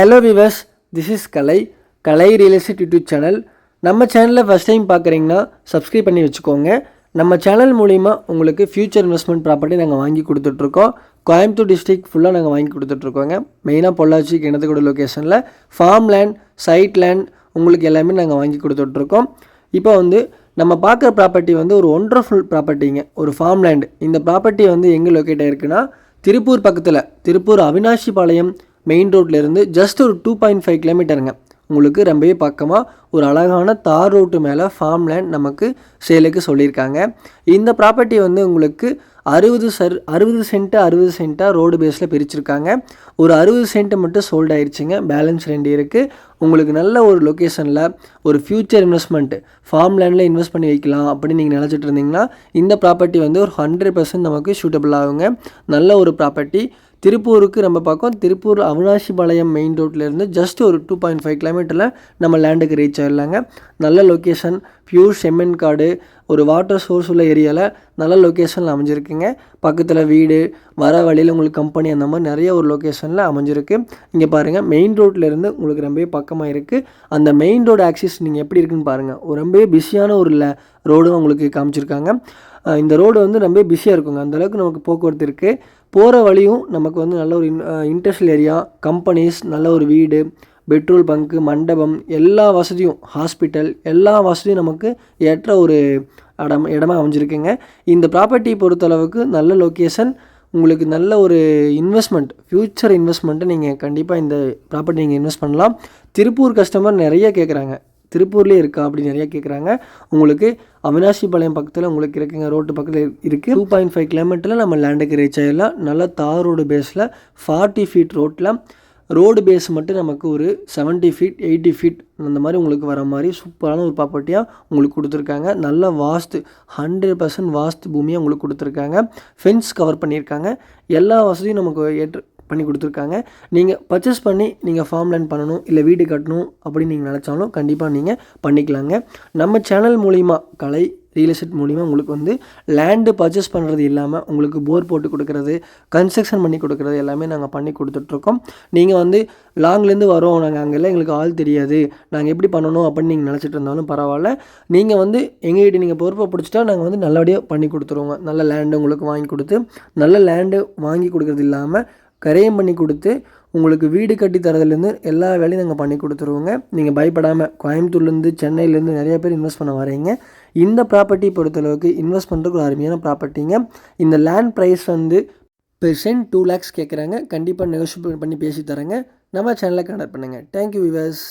Hello viewers this is Kalai Kalai real estate YouTube channel நம்ம சேனலில் first time பார்க்குறீங்கன்னா subscribe பண்ணி வச்சுக்கோங்க. நம்ம சேனல் மூலிமா உங்களுக்கு ஃபியூச்சர் இன்வெஸ்ட்மெண்ட் ப்ராப்பர்ட்டி நாங்கள் வாங்கி கொடுத்துட்ருக்கோம். கோயம்புத்தூர் டிஸ்ட்ரிக்ட் ஃபுல்லாக நாங்கள் வாங்கி கொடுத்துட்ருக்கோங்க. மெயினாக பொள்ளாச்சி கிணத்துக்கூட லொக்கேஷனில் ஃபார்ம் லேண்ட் சைட் லேண்ட் உங்களுக்கு எல்லாமே நாங்கள் வாங்கி கொடுத்துட்ருக்கோம். இப்போ வந்து நம்ம பார்க்குற ப்ராப்பர்ட்டி வந்து ஒரு ஒண்டர்ஃபுல் ப்ராப்பர்ட்டிங்க ஒரு ஃபார்ம் லேண்ட் இந்த ப்ராப்பர்ட்டி வந்து எங்கே லொக்கேட் ஆகிருக்குன்னா திருப்பூர் பக்கத்தில் திருப்பூர் அவினாஷி பாளையம் மெயின் ரோட்லேருந்து ஜஸ்ட் ஒரு டூ பாயிண்ட் ஃபைவ் கிலோமீட்டருங்க உங்களுக்கு ரொம்பவே பக்கமாக ஒரு அழகான தார் ரோட்டு மேலே ஃபார்ம் லேண்ட் நமக்கு சேலுக்கு சொல்லியிருக்காங்க. இந்த ப்ராப்பர்ட்டி வந்து உங்களுக்கு அறுபது சர் அறுபது சென்ட்டு அறுபது சென்ட்டாக ரோடு பேஸில் பிரிச்சிருக்காங்க. ஒரு அறுபது சென்ட்டு மட்டும் சோல்ட் ஆயிடுச்சுங்க பேலன்ஸ் ரெண்டு இருக்குது உங்களுக்கு நல்ல ஒரு லொக்கேஷனில் ஒரு ஃப்யூச்சர் இன்வெஸ்ட்மெண்ட் ஃபார்ம் லேண்டில் இன்வெஸ்ட் பண்ணி வைக்கலாம் அப்படின்னு நீங்கள் நினச்சிட்டு இருந்தீங்கன்னா இந்த ப்ராப்பர்ட்டி வந்து ஒரு ஹண்ட்ரட் பர்சன்ட் நமக்கு சூட்டபிள் ஆகுங்க. நல்ல ஒரு ப்ராப்பர்ட்டி திருப்பூருக்கு நம்ம பார்க்கோம். திருப்பூர் அவினாஷிபாளையம் மெயின் ரோட்லேருந்து ஜஸ்ட் ஒரு டூ பாயிண்ட் ஃபைவ் கிலோமீட்டரில் நம்ம லேண்டுக்கு ரீச் ஆகிடலாங்க நல்ல லொக்கேஷன் பியூர் செம்மன் காடு ஒரு வாட்டர் சோர்ஸ் உள்ள ஏரியாவில் நல்ல லொக்கேஷனில் அமைஞ்சிருக்குங்க. பக்கத்தில் வீடு வர வழியில் உங்களுக்கு கம்பெனி அந்த மாதிரி நிறைய ஒரு லொக்கேஷனில் அமைஞ்சிருக்கு. இங்கே பாருங்கள் மெயின் ரோட்லேருந்து உங்களுக்கு ரொம்பவே பக்கமாக இருக்குது அந்த மெயின் ரோடு ஆக்சிஸ் நீங்கள் எப்படி இருக்குன்னு பாருங்கள் ரொம்பவே பிஸியான ஒரு ரோடும் உங்களுக்கு காமிச்சிருக்காங்க. இந்த ரோடு வந்து ரொம்ப பிஸியாக இருக்குங்க. அந்தளவுக்கு நமக்கு போக்குவரத்து இருக்குது போகிற வழியும் நமக்கு வந்து நல்ல ஒரு இண்டஸ்ட்ரியல் ஏரியா கம்பெனிஸ் நல்ல ஒரு வீடு பெட்ரோல் பங்க்கு மண்டபம் எல்லா வசதியும் ஹாஸ்பிட்டல் எல்லா வசதியும் நமக்கு ஏற்ற ஒரு இடம் இடமா அமைஞ்சிருக்குங்க. இந்த ப்ராப்பர்ட்டி பொறுத்தளவுக்கு நல்ல லொக்கேஷன் உங்களுக்கு நல்ல ஒரு இன்வெஸ்ட்மெண்ட் ஃப்யூச்சர் இன்வெஸ்ட்மெண்ட்டை நீங்கள் கண்டிப்பாக இந்த ப்ராப்பர்ட்டி நீங்கள் இன்வெஸ்ட் பண்ணலாம். திருப்பூர் கஸ்டமர் நிறைய கேட்குறாங்க திருப்பூர்லேயே இருக்கா அப்படின்னு நிறைய கேட்குறாங்க உங்களுக்கு அவினாஷிபாளையம் பக்கத்தில் உங்களுக்கு இருக்குங்க ரோட்டு பக்கத்தில் இருக்குது டூ பாயிண்ட் ஃபைவ் கிலோமீட்டரில் நம்ம லேண்டுக்கு ரீச் ஆகிடலாம் நல்ல தார் ரோடு பேஸில் ஃபார்ட்டி ஃபீட் ரோட்டில் ரோடு பேஸ் மட்டும் நமக்கு ஒரு 70 ஃபீட் எயிட்டி ஃபீட் அந்த மாதிரி உங்களுக்கு வர மாதிரி சூப்பரான ஒரு ப்ராப்பர்ட்டியாக உங்களுக்கு கொடுத்துருக்காங்க. நல்ல வாஸ்து ஹண்ட்ரட் பர்சன்ட் வாஸ்து பூமியாக உங்களுக்கு கொடுத்துருக்காங்க. ஃபென்ஸ் கவர் பண்ணியிருக்காங்க. எல்லா வசதியும் நமக்கு ஏற்று பண்ணி கொடுத்துருக்காங்க. நீங்கள் பர்ச்சேஸ் பண்ணி நீங்கள் ஃபார்ம் லேண்ட் பண்ணணும் இல்லை வீடு கட்டணும் அப்படின்னு நீங்கள் நினச்சாலும் கண்டிப்பாக நீங்கள் பண்ணிக்கலாங்க. நம்ம சேனல் மூலிமா கலை ரியல் எஸ்டேட் மூலிமா உங்களுக்கு வந்து லேண்டு பர்ச்சேஸ் பண்ணுறது இல்லாமல் உங்களுக்கு போர் போட்டு கொடுக்குறது கன்ஸ்ட்ரக்ஷன் பண்ணி கொடுக்குறது எல்லாமே நாங்கள் பண்ணி கொடுத்துட்ருக்கோம். நீங்கள் வந்து லாங்லேருந்து வரோம் நாங்கள் அங்கெல்லாம் எங்களுக்கு ஆள் தெரியாது. நாங்கள் எப்படி பண்ணணும் அப்படின்னு நீங்கள் நினச்சிட்டு இருந்தாலும் பரவாயில்ல. நீங்கள் வந்து எங்ககிட்ட நீங்கள் பொறுப்பை பிடிச்சிட்டா நாங்கள் வந்து நல்லபடியாக பண்ணி கொடுத்துருவோங்க. நல்ல லேண்டு உங்களுக்கு வாங்கி கொடுத்து நல்ல லேண்டு வாங்கி கொடுக்குறது இல்லாமல் கரையும் பண்ணி கொடுத்து உங்களுக்கு வீடு கட்டி தரதுலேருந்து எல்லா வேலையும் நாங்கள் பண்ணி கொடுத்துருவோங்க. நீங்கள் பயப்படாமல் கோயம்புத்தூர்லேருந்து சென்னையிலேருந்து நிறைய பேர் இன்வெஸ்ட் பண்ண வரீங்க. இந்த ப்ராப்பர்ட்டி பொறுத்தளவுக்கு இன்வெஸ்ட் பண்ணுறதுக்கு ஒரு அருமையான ப்ராப்பர்ட்டிங்க இந்த லேண்ட் ப்ரைஸ் வந்து பெர்சென்ட் டூ லேக்ஸ் கேட்குறாங்க கண்டிப்பாக நெகோஷியபிள் பண்ணி பேசி தரேங்க. நம்ம சேனலை கனெக்ட் பண்ணுங்கள் தேங்க்யூ விவர்ஸ்